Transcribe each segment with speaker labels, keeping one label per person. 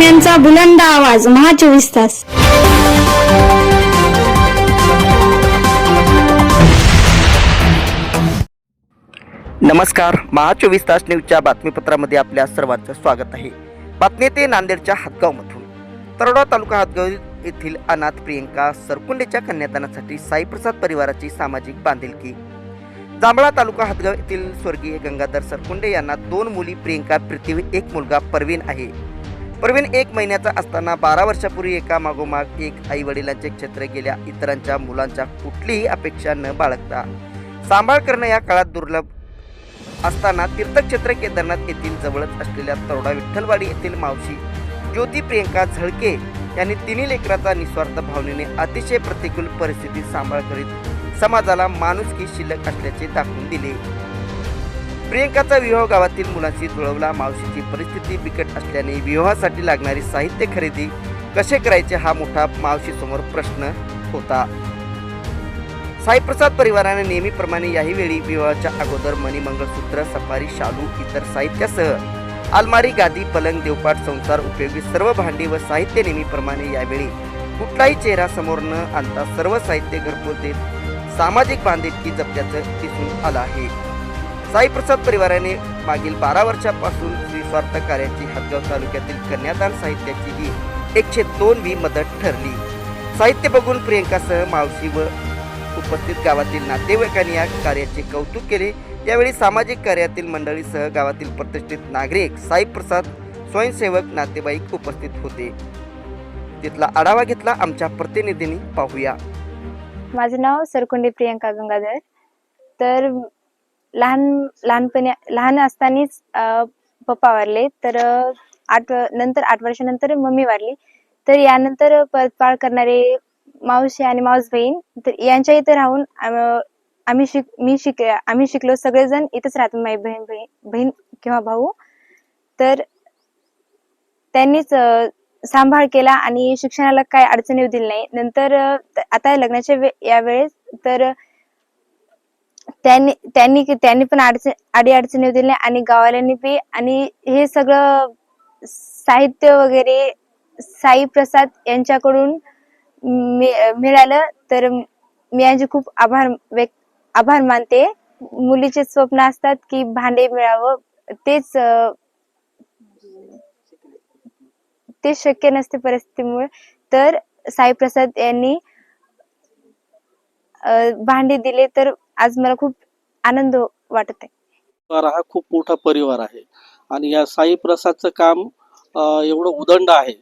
Speaker 1: बातम्यांचा बुलंद आवाज महा चोवीस तास.
Speaker 2: नमस्कार महा चोवीस तास न्यूजच्या बातमीपत्रामध्ये आपल्या सर्वांचं स्वागत आहे. बातमी ते नांदेडच्या हातगावमधून. तरोडा तालुका हातगाव येथील अनाथ प्रियंका सरकुंडेच्या कन्यादानासाठी साईप्रसाद परिवाराची सामाजिक बांधिलकी. जांभळा तालुका हातगाव येथील स्वर्गीय गंगाधर सरकुंडे यांना दोन मुली प्रियंका पृथ्वी एक मुलगा परवीन आहे. प्रवीण एक महिन्याचा असताना बारा वर्षापूर्वी एका मागोमाग एक आई वडिलांचे क्षेत्र गेल्या इतरांच्या मुलांच्या कुठलीही अपेक्षा न बाळगता सांभाळ करणं या काळात दुर्लभ असताना तीर्थक्षेत्र केदारनाथ येथील जवळच असलेल्या तरोडा विठ्ठलवाडी येथील मावशी ज्योती प्रियंका झळके यांनी तिन्ही लेकराचा निस्वार्थ भावनेने अतिशय प्रतिकूल परिस्थितीत सांभाळ करीत समाजाला माणुसकी शिल्लक असल्याचे दाखवून दिले. प्रियंकाचा विवाह गावातील मुलांशी जुळवला. मावशीची परिस्थिती बिकट असल्याने विवाहासाठी लागणारी साहित्य खरेदी कसे करायचे हा मोठा मावशीसमोर प्रश्न होता. साईप्रसाद परिवाराने नेहमीप्रमाणे याही वेळी विवाहाच्या अगोदर मणी मंगळसूत्र सफारी शालू इतर साहित्यासह अलमारी गादी पलंग देवपाट संसार उपयोगी सर्व भांडी व साहित्य नेहमीप्रमाणे यावेळी कुठलाही चेहरा समोर न आणता सर्व साहित्य घरपोच देत सामाजिक बांधिलकी जपल्याचं दिसून आलं आहे. साईप्रसाद परिवाराने मागील बारा वर्षापासून निस्वार्थ कार्याची हदगाव तालुक्यातील कन्यादान साहित्याची ही एकशे दोन वी मदत ठरली. साहित्य बघून प्रियंकासह मावशी व उपस्थित गावातील नातेवाईकांनी या कार्याचे कौतुक केले. यावेळी सामाजिक कार्यातील मंडळीसह गावातील प्रतिष्ठित नागरिक साईप्रसाद स्वयंसेवक नातेवाईक उपस्थित होते. तिथला आढावा घेतला आमच्या प्रतिनिधींनी. पाहूया.
Speaker 3: माझं नाव सरकुंडे प्रियंका गंगाधर. तर लहान लहानपणी लहान असतानाच अं, पप्पा वारले. तर आठ नंतर आठ वर्षानंतर मम्मी वारली. तर यानंतर परतपाळ करणारे मावशी आणि मावस बहीण तर यांच्या इथे राहून आम्ही शिक मी शिक आम्ही शिकलो. सगळेजण इथंच राहतो. माझी बहीण बहीण बहीण किंवा भाऊ. तर त्यांनीच सांभाळ केला आणि शिक्षणाला काय अडचण येऊ दिली नाही. नंतर आता लग्नाच्या वे यावेळेस तर त्यांनी त्यांनी त्यांनी पण अडचण आडी अडचणी दिल्या आणि गावाल्यांनी बी आणि हे सगळं साहित्य वगैरे साई प्रसाद यांच्याकडून मिळालं. तर मी यांचे खूप आभार व्यक्त आभार मानते. मुलीचे स्वप्न असतात की भांडे मिळावं. तेच ते शक्य नसते परिस्थितीमुळे. तर साई प्रसाद यांनी भांडे दिले. तर आज मला खूप आनंद वाटत आहे
Speaker 4: परिवार हा खूप मोठा परिवार आहे. आणि या साई प्रसादचं काम एवढं उदंड आहे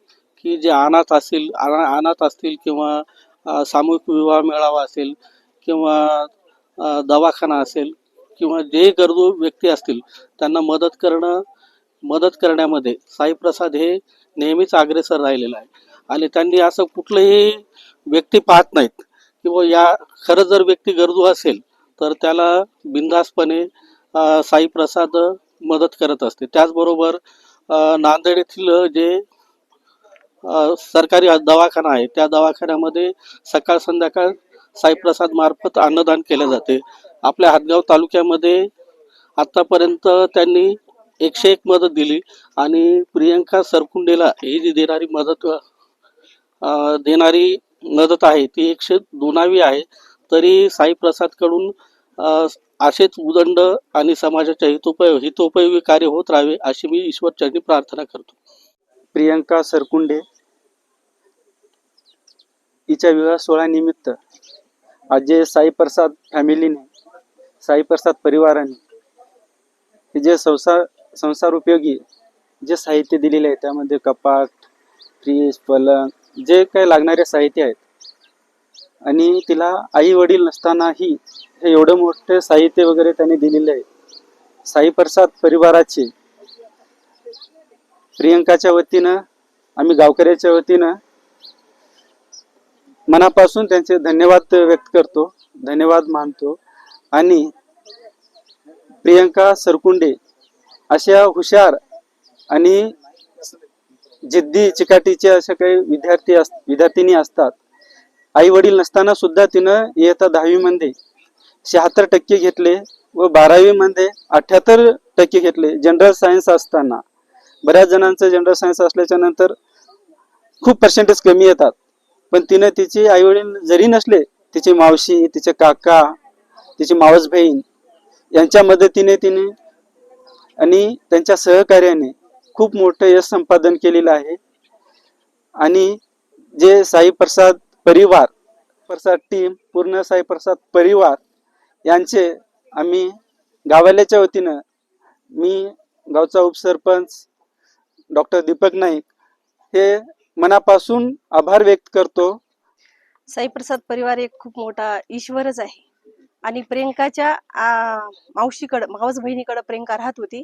Speaker 4: की जे अनाथ असतील अना- अनाथ असतील किंवा सामूहिक विवाह मेळावा असेल किंवा दवाखाना असेल किंवा जे गरजू व्यक्ती असतील त्यांना मदत करणं मदत करण्यामध्ये साई प्रसाद हे नेहमीच अग्रेसर राहिलेलं आहे. आणि त्यांनी असं कुठलंही व्यक्ती पाहत नाहीत. किंवा या खरं जर व्यक्ती गरजू असेल तर त्याला बिनधास्तपणे साईप्रसाद मदत करत असते. त्याचबरोबर नांदेड येथील जे सरकारी दवाखाना आहे त्या दवाखान्यामध्ये सकाळ संध्याकाळ साईप्रसाद मार्फत अन्नदान केले जाते. आपल्या हातगाव तालुक्यामध्ये आतापर्यंत त्यांनी एकशे एक मदत दिली आणि प्रियंका सरकुंडेला ही जी देणारी मदत देणारी मदत आहे ती एकशे दोनावी आहे. तरी साईप्रसादकडून असेच उदंड आणि समाजाच्या हितोपयोग हितोपयोगी कार्य होत राहावे अशी मी ईश्वरचरणी प्रार्थना करतो.
Speaker 5: प्रियंका सरकुंडे हिच्या विवाह सोहळ्यानिमित्त आज जे साईप्रसाद फॅमिलीने साईप्रसाद परिवाराने हे जे संसार संसार उपयोगी जे साहित्य दिलेले आहे त्यामध्ये कपाट फ्रीज पलंग जे काही लागणारे साहित्य आहेत आणि तिला आई वडील नसतानाही हे एवढं मोठं साहित्य वगैरे त्यांनी दिलेलं आहे. साई प्रसाद परिवाराचे. प्रियंकाच्या वतीनं आम्ही गावकऱ्याच्या वतीनं मनापासून त्यांचे धन्यवाद व्यक्त करतो धन्यवाद मानतो. आणि प्रियंका सरकुंडे अशा हुशार आणि जिद्दी चिकाटीचे अशा काही विद्यार्थी अस विद्यार्थिनी असतात. आई वडील नसताना सुद्धा तिनं इयत्ता दहावीमध्ये शहात्तर टक्के घेतले व बारावीमध्ये अठ्याहत्तर टक्के घेतले. जनरल सायन्स असताना. बऱ्याच जणांचं जनरल सायन्स असल्याच्या नंतर खूप पर्सेंटेज कमी येतात. पण तिनं तिचे आईवडील जरी नसले तिची मावशी तिचे काका तिची मावस बहीण यांच्या मदतीने तिने आणि त्यांच्या सहकार्याने खूप मोठं यश संपादन केलेलं आहे. आणि जे साई प्रसाद परिवार प्रसाद टीम पूर्ण साई प्रसाद परिवार यांचे आम्ही गावाल्याच्या वतीनं मी गावचा उपसरपंच डॉक्टर दीपक नाईक हे मनापासून आभार व्यक्त करतो.
Speaker 6: साईप्रसाद परिवार एक खूप मोठा ईश्वरच आहे. आणि प्रियंकाच्या मावशीकडं मावस बहिणीकडं प्रियंका राहत होती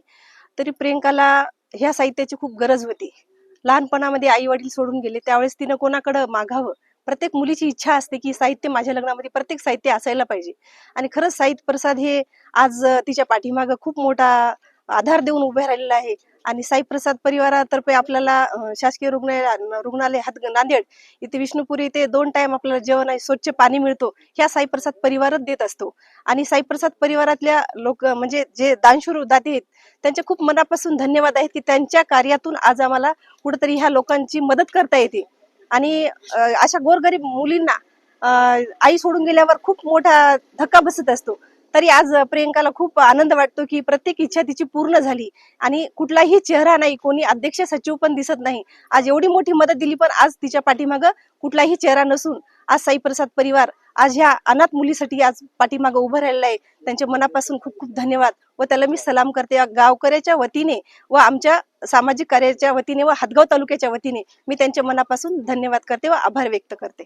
Speaker 6: तरी प्रियंकाला ह्या साहित्याची खूप गरज होती. लहानपणामध्ये आई वडील सोडून गेले त्यावेळेस तिनं कोणाकडं मागावं? प्रत्येक मुलीची इच्छा असते की साहित्य माझ्या लग्नामध्ये प्रत्येक साहित्य असायला पाहिजे. आणि खरंच साहित्य प्रसाद हे आज तिच्या पाठीमागं खूप मोठा आधार देऊन उभे राहिलेला आहे. आणि साईप्रसाद परिवारातर्फे आपल्याला शासकीय रुग्णालय रुग्णालय हात नांदेड इथे विष्णुपुरी इथे दोन टाइम आपल्याला जेवण आहे स्वच्छ पाणी मिळतो. ह्या साईप्रसाद परिवारच देत असतो. आणि साईप्रसाद परिवारातल्या लोक म्हणजे जे दानशूर दाते आहेत त्यांचे खूप मनापासून धन्यवाद आहेत की त्यांच्या कार्यातून आज आम्हाला कुठेतरी ह्या लोकांची मदत करता येते. आणि अशा गोरगरीब मुलींना आई सोडून गेल्यावर खूप मोठा धक्का बसत असतो. तरी आज प्रियंकाला खूप आनंद वाटतो की प्रत्येक इच्छा तिची पूर्ण झाली. आणि कुठलाही चेहरा नाही कोणी अध्यक्ष सचिव पण दिसत नाही. आज एवढी मोठी मदत दिली पण आज तिच्या पाठीमागं कुठलाही चेहरा नसून आज साईप्रसाद परिवार आज ह्या अनाथ मुलीसाठी आज पाठीमागं उभं राहिलेलं आहे. त्यांच्या मनापासून खूप खूप धन्यवाद. व त्याला मी सलाम करते. गावकऱ्याच्या वतीने व आमच्या सामाजिक कार्याच्या वतीने व हातगाव तालुक्याच्या वतीने मी त्यांच्या मनापासून धन्यवाद करते व आभार व्यक्त करते.